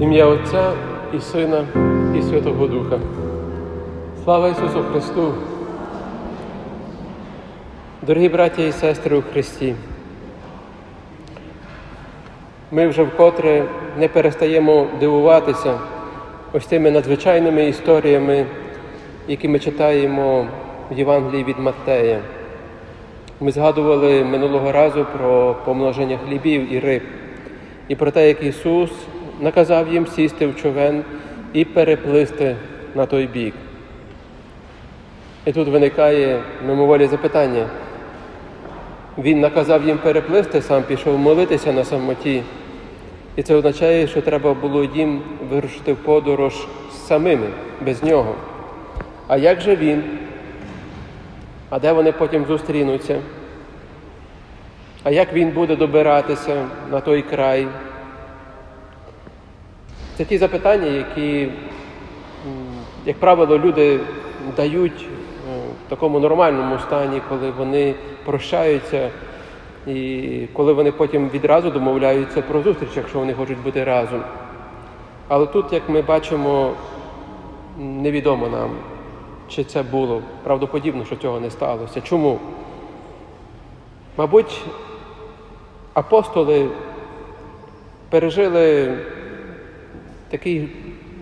Ім'я Отця і Сина, і Святого Духа. Слава Ісусу Христу! Дорогі браті і сестри у Христі! Ми вже вкотре не перестаємо дивуватися ось тими надзвичайними історіями, які ми читаємо в Євангелії від Маттея. Ми згадували минулого разу про помноження хлібів і риб, і про те, як Ісус наказав їм сісти в човен і переплисти на той бік. І тут виникає мимоволі запитання. Він наказав їм переплисти, сам пішов молитися на самоті. І це означає, що треба було їм вирушити в подорож самими, без нього. А як же він? А де вони потім зустрінуться? А як він буде добиратися на той край? Це ті запитання, які, як правило, люди дають е, в такому нормальному стані, коли вони прощаються, і коли вони потім відразу домовляються про зустріч, якщо вони хочуть бути разом. Але тут, як ми бачимо, невідомо нам, чи це було. Правдоподібно, що цього не сталося. Чому? Мабуть, апостоли пережили такий,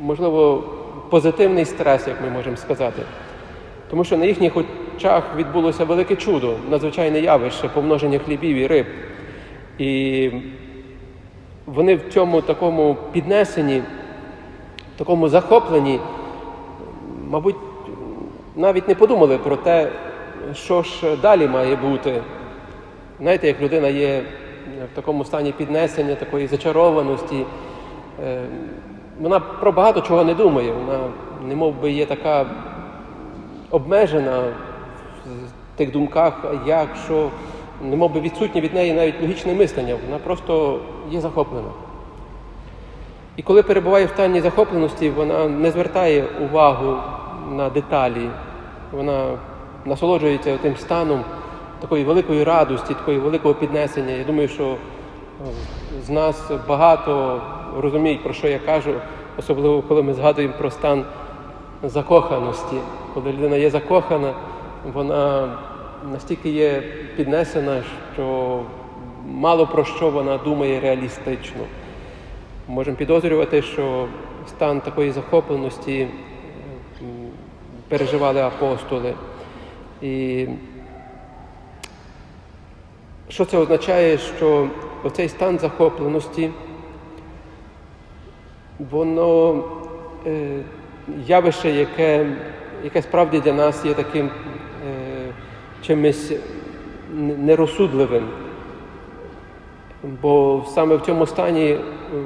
можливо, позитивний стрес, як ми можемо сказати. Тому що на їхніх очах відбулося велике чудо, надзвичайне явище, помноження хлібів і риб. І вони в цьому такому піднесенні, такому захопленні, мабуть, навіть не подумали про те, що ж далі має бути. Знаєте, як людина є в такому стані піднесення, такої зачарованості, е, вона про багато чого не думає, вона не мов би є така обмежена в тих думках, як, що, не мов би відсутнє від неї навіть логічне мислення, вона просто є захоплена. І коли перебуває в стані захопленості, вона не звертає увагу на деталі, вона насолоджується тим станом такої великої радості, такої великого піднесення. Я думаю, що е, з нас багато розуміють, про що я кажу, особливо коли ми згадуємо про стан закоханості. Коли людина є закохана, вона настільки є піднесена, що мало про що вона думає реалістично. Можемо підозрювати, що стан такої захопленості переживали апостоли. І що це означає, що оцей стан захопленості, воно е, явище, яке, яке справді для нас є таким е, чимось нерозсудливим. Бо саме в цьому стані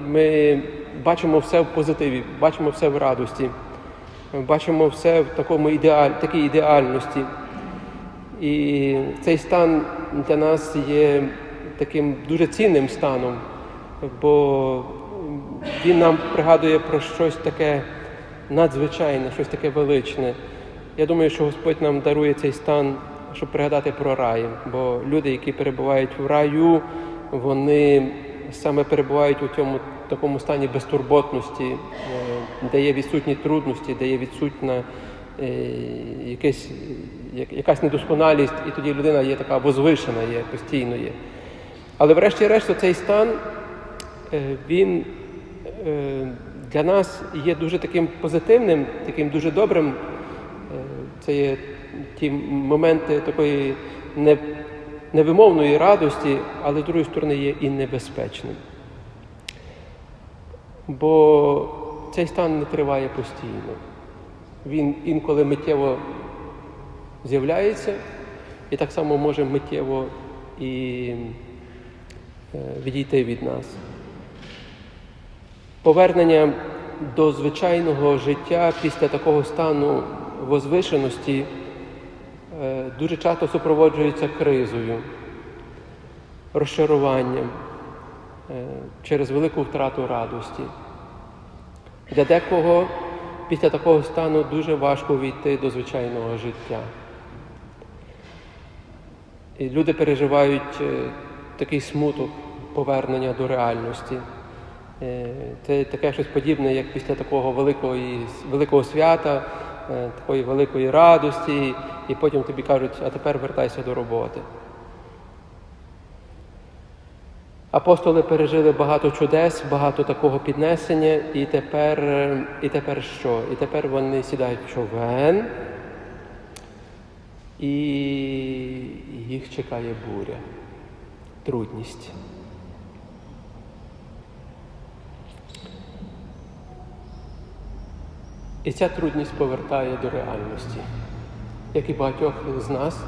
ми бачимо все в позитиві, бачимо все в радості, бачимо все в такому ідеаль, такій ідеальності. І цей стан для нас є таким дуже цінним станом, бо він нам пригадує про щось таке надзвичайне, щось таке величне. Я думаю, що Господь нам дарує цей стан, щоб пригадати про рай. Бо люди, які перебувають в раю, вони саме перебувають у цьому такому стані безтурботності, е, де є відсутні трудності, де є відсутня е, якась, якась недосконалість, і тоді людина є така возвишена, є постійно є. Але врешті-решт цей стан, е, він для нас є дуже таким позитивним, таким дуже добрим. Це є ті моменти такої невимовної радості, але з другої сторони є і небезпечним. Бо цей стан не триває постійно. Він інколи миттєво з'являється і так само може миттєво і відійти від нас. Повернення до звичайного життя після такого стану возвишеності дуже часто супроводжується кризою, розчаруванням через велику втрату радості. Для декого після такого стану дуже важко війти до звичайного життя. І люди переживають такий смуток повернення до реальності. Е, Це таке щось подібне, як після такого великого, великого свята, е, такої великої радості, і потім тобі кажуть, а тепер вертайся до роботи. Апостоли пережили багато чудес, багато такого піднесення, і тепер, е, і тепер що? І тепер вони сідають в човен, і їх чекає буря, трудність. І ця трудність повертає до реальності. Як і багатьох з нас,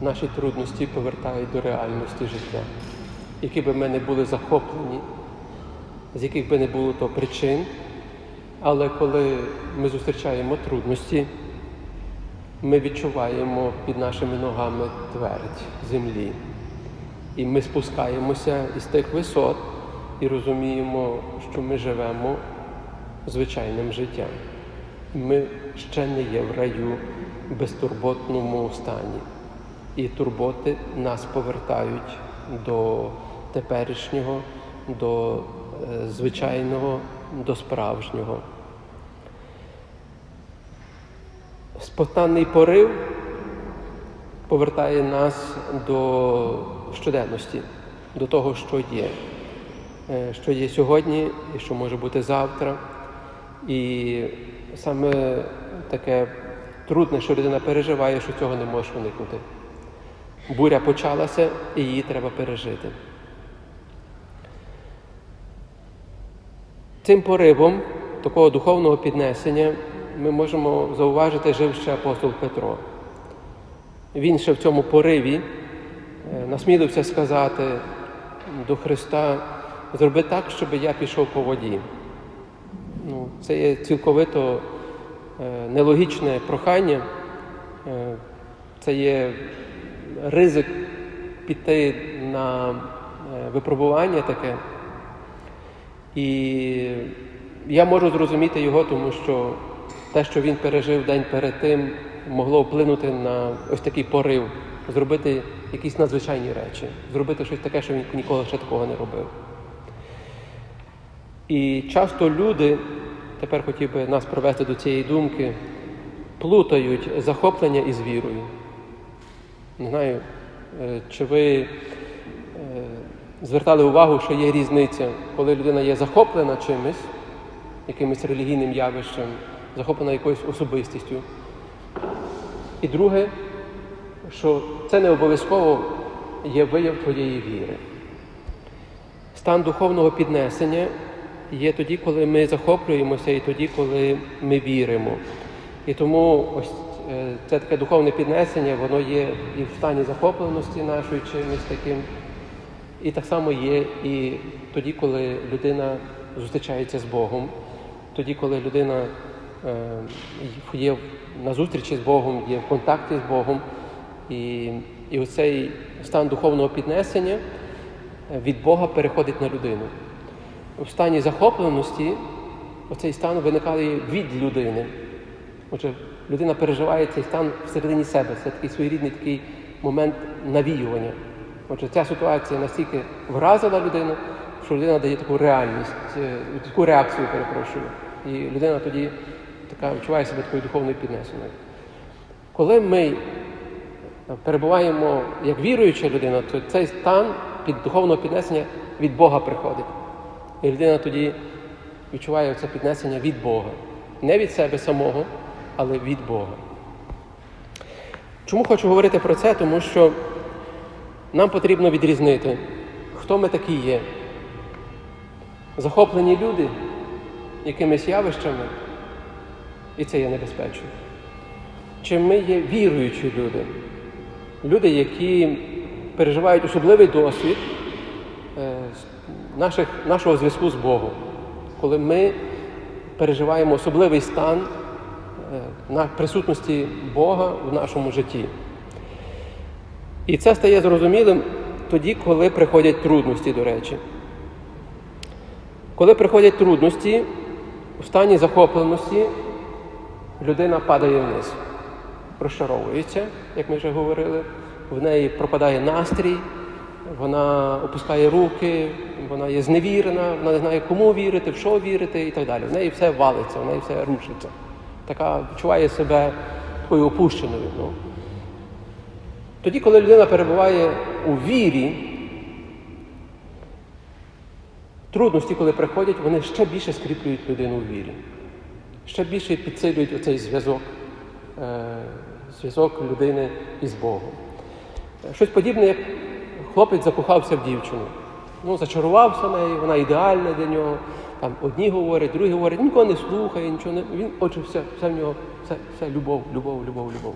наші трудності повертають до реальності життя. Які би ми не були захоплені, з яких би не було то причин, але коли ми зустрічаємо трудності, ми відчуваємо під нашими ногами твердь землі. І ми спускаємося із тих висот і розуміємо, що ми живемо звичайним життям. Ми ще не є в раю безтурботному стані. І турботи нас повертають до теперішнього, до е, звичайного, до справжнього. Спонтанний порив повертає нас до щоденності, до того, що є, Е, що є сьогодні і що може бути завтра. І саме таке трудне, що людина переживає, що цього не можеш уникнути. Буря почалася і її треба пережити. Цим поривом такого духовного піднесення ми можемо зауважити, жив ще апостол Петро. Він ще в цьому пориві е, насмілився сказати до Христа, зроби так, щоб я пішов по воді. Ну, Це є цілковито е, нелогічне прохання, е, це є ризик піти на е, випробування таке. І я можу зрозуміти його, тому що те, що він пережив день перед тим, могло вплинути на ось такий порив, зробити якісь надзвичайні речі, зробити щось таке, що він ніколи ще такого не робив. І часто люди, тепер хотів би нас привести до цієї думки, плутають захоплення із вірою. Не знаю, е, чи ви е, звертали увагу, що є різниця, коли людина є захоплена чимось, якимось релігійним явищем, захоплена якоюсь особистістю. І друге, що це не обов'язково є вияв твоєї віри. Стан духовного піднесення є тоді, коли ми захоплюємося, і тоді, коли ми віримо. І тому ось е, це таке духовне піднесення, воно є і в стані захопленості нашої чимось таким, і так само є і тоді, коли людина зустрічається з Богом, тоді, коли людина е, є на зустрічі з Богом, є в контакті з Богом, і, і оцей стан духовного піднесення від Бога переходить на людину. У стані захопленості оцей стан виникає від людини. Отже, людина переживає цей стан всередині себе. Це такий своєрідний такий момент навіювання. Отже, ця ситуація настільки вразила людину, що людина дає таку реальність, е, таку реакцію, перепрошую. І людина тоді така відчуває себе такою духовною піднесеною. Коли ми перебуваємо як віруюча людина, то цей стан під духовного піднесення від Бога приходить. І людина тоді відчуває це піднесення від Бога. Не від себе самого, але від Бога. Чому хочу говорити про це? Тому що нам потрібно відрізнити, хто ми такі є. Захоплені люди якимись явищами, і це є небезпечно. Чи ми є віруючі люди, люди, які переживають особливий досвід наших, нашого зв'язку з Богом, коли ми переживаємо особливий стан е, на присутності Бога в нашому житті. І це стає зрозумілим тоді, коли приходять трудності, до речі. Коли приходять трудності, у стані захопленості людина падає вниз, розчаровується, як ми вже говорили, в неї пропадає настрій, вона опускає руки, вона є зневірена, вона не знає, кому вірити, в що вірити і так далі. В неї все валиться, в неї все рушиться. Така відчуває себе такою опущеною. Ну. Тоді, коли людина перебуває у вірі, трудності, коли приходять, вони ще більше скріплюють людину у вірі, ще більше підсилюють оцей зв'язок, е, зв'язок людини із Богом. Щось подібне, як хлопець закохався в дівчину. Ну, зачарувався нею, вона ідеальна для нього. Там одні говорять, другі говорять, нікого не слухає, нічого не. Він, отже, все, все в нього, все, все любов, любов, любов, любов.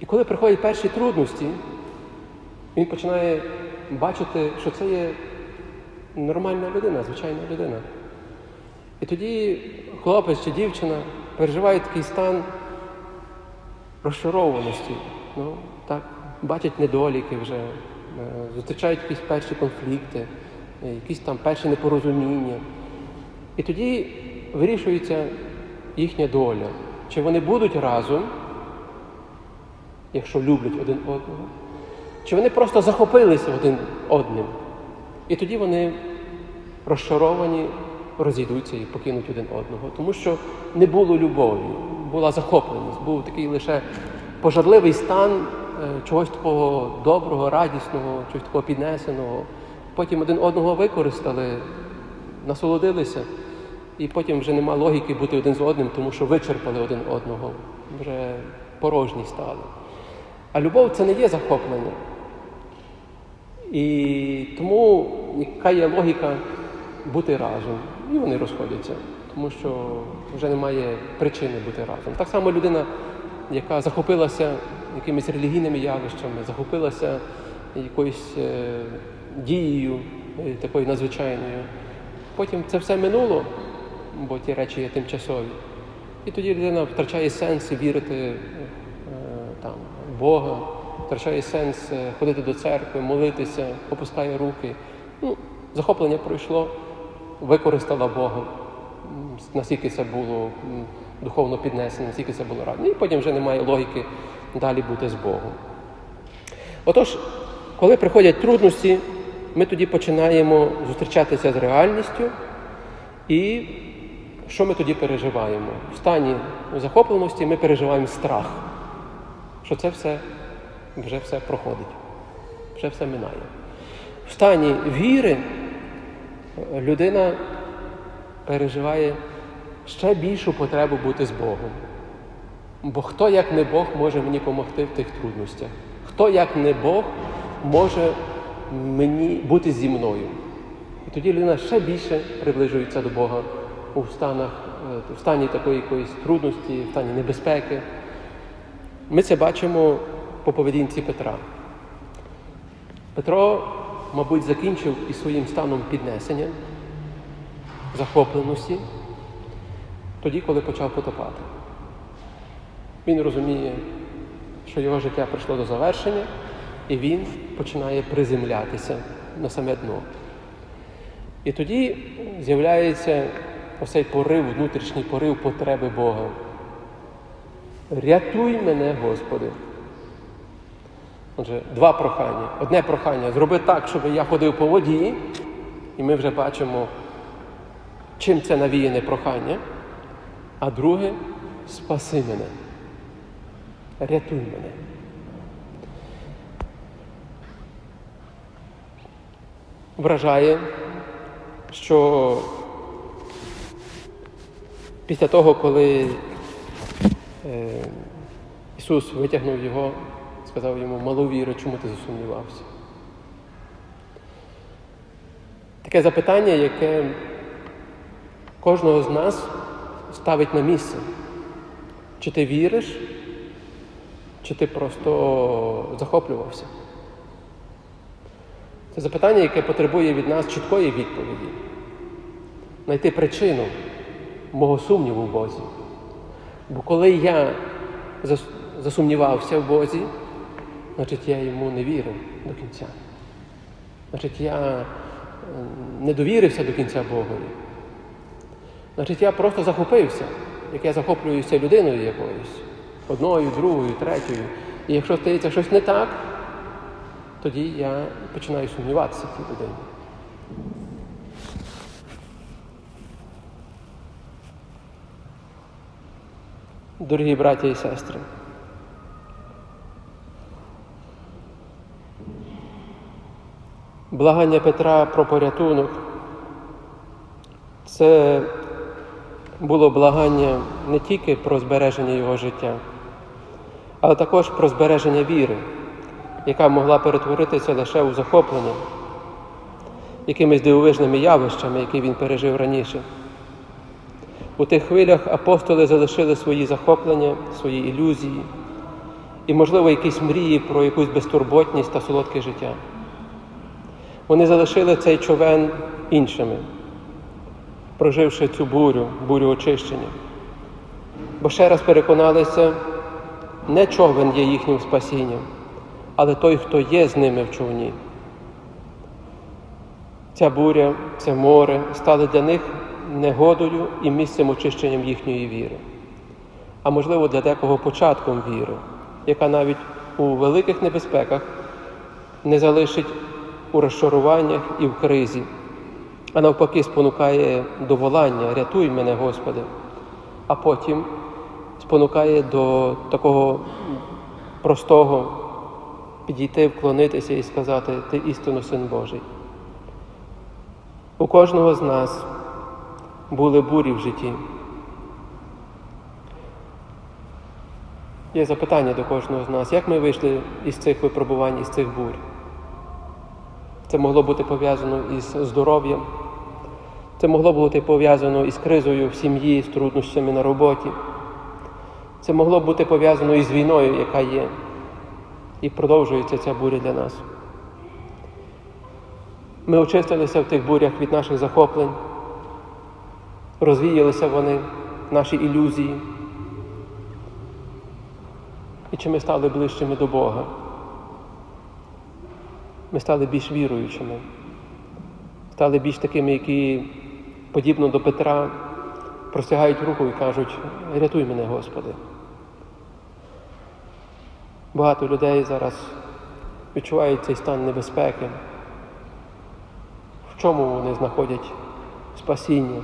І коли приходять перші трудності, він починає бачити, що це є нормальна людина, звичайна людина. І тоді хлопець чи дівчина переживає такий стан розчарованості. Ну, так, бачать недоліки вже, е, зустрічають якісь перші конфлікти, е, якісь там перші непорозуміння. І тоді вирішується їхня доля. Чи вони будуть разом, якщо люблять один одного, чи вони просто захопилися один одним. І тоді вони розчаровані, розійдуться і покинуть один одного. Тому що не було любові, була захопленість, був такий лише пожарливий стан чогось такого доброго, радісного, чогось такого піднесеного. Потім один одного використали, насолодилися, і потім вже нема логіки бути один з одним, тому що вичерпали один одного, вже порожні стали. А любов це не є захоплення. І тому яка є логіка бути разом? І вони розходяться, тому що вже немає причини бути разом. Так само людина, яка захопилася якимись релігійними явищами, захопилася якоюсь е, дією е, такою надзвичайною. Потім це все минуло, бо ті речі є тимчасові. І тоді людина втрачає сенс вірити е, там, в Бога, втрачає сенс ходити до церкви, молитися, опускає руки. Ну, захоплення пройшло, використала Бога, наскільки це було духовно піднесено, наскільки це було радно. І потім вже немає логіки далі бути з Богом. Отож, коли приходять трудності, ми тоді починаємо зустрічатися з реальністю, і що ми тоді переживаємо? В стані захопленості ми переживаємо страх, що це все вже все проходить, вже все минає. В стані віри людина переживає ще більшу потребу бути з Богом. Бо хто, як не Бог, може мені допомогти в тих трудностях? Хто, як не Бог, може мені бути зі мною? І тоді людина ще більше приближується до Бога у станах, е, в стані такої якоїсь трудності, в стані небезпеки. Ми це бачимо по поведінці Петра. Петро, мабуть, закінчив із своїм станом піднесення, захопленості, тоді, коли почав потопати. Він розуміє, що його життя прийшло до завершення, і він починає приземлятися на саме дно. І тоді з'являється оцей порив, внутрішній порив потреби Бога. Рятуй мене, Господи. Отже, два прохання. Одне прохання зроби так, щоб я ходив по воді, і ми вже бачимо, чим це навіяне прохання. А друге спаси мене. Рятуй мене. Вражає, що після того, коли е, Ісус витягнув його, сказав йому, маловіри, чому ти засумнівався? Таке запитання, яке кожного з нас ставить на місце. Чи ти віриш, чи ти просто захоплювався? Це запитання, яке потребує від нас чіткої відповіді. Знайти причину мого сумніву в Бозі. Бо коли я засумнівався в Бозі, значить я йому не вірив до кінця. Значить, я е, не довірився до кінця Богові. Значить, я просто захопився, як я захоплююся людиною якоюсь, одною, другою, третьою. І якщо стається щось не так, тоді я починаю сумніватися в тій людині. Дорогі браті і сестри, благання Петра про порятунок це було благання не тільки про збереження його життя, але також про збереження віри, яка могла перетворитися лише у захоплення якимись дивовижними явищами, які він пережив раніше. У тих хвилях апостоли залишили свої захоплення, свої ілюзії і, можливо, якісь мрії про якусь безтурботність та солодке життя. Вони залишили цей човен іншими, проживши цю бурю, бурю очищення. Бо ще раз переконалися, не човен є їхнім спасінням, але той, хто є з ними в човні. Ця буря, це море стали для них негодою і місцем очищенням їхньої віри, а можливо для декого початком віри, яка навіть у великих небезпеках не залишить у розчаруваннях і в кризі, а навпаки спонукає до волання, рятуй мене, Господи, а потім спонукає до такого простого підійти, вклонитися і сказати, Ти істинно син Божий. У кожного з нас були бурі в житті. Є запитання до кожного з нас, як ми вийшли із цих випробувань, із цих бурь? Це могло бути пов'язано із здоров'ям, це могло бути пов'язано із кризою в сім'ї, з труднощами на роботі. Це могло бути пов'язано із війною, яка є, і продовжується ця буря для нас. Ми очистилися в тих бурях від наших захоплень, розвіялися вони, наші ілюзії. І чи ми стали ближчими до Бога? Ми стали більш віруючими, стали більш такими, які, подібно до Петра, простягають руку і кажуть, рятуй мене, Господи. Багато людей зараз відчувають цей стан небезпеки. В чому вони знаходять спасіння?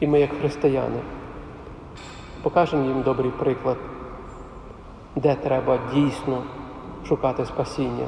І ми, як християни, покажемо їм добрий приклад, де треба дійсно шукати спасіння.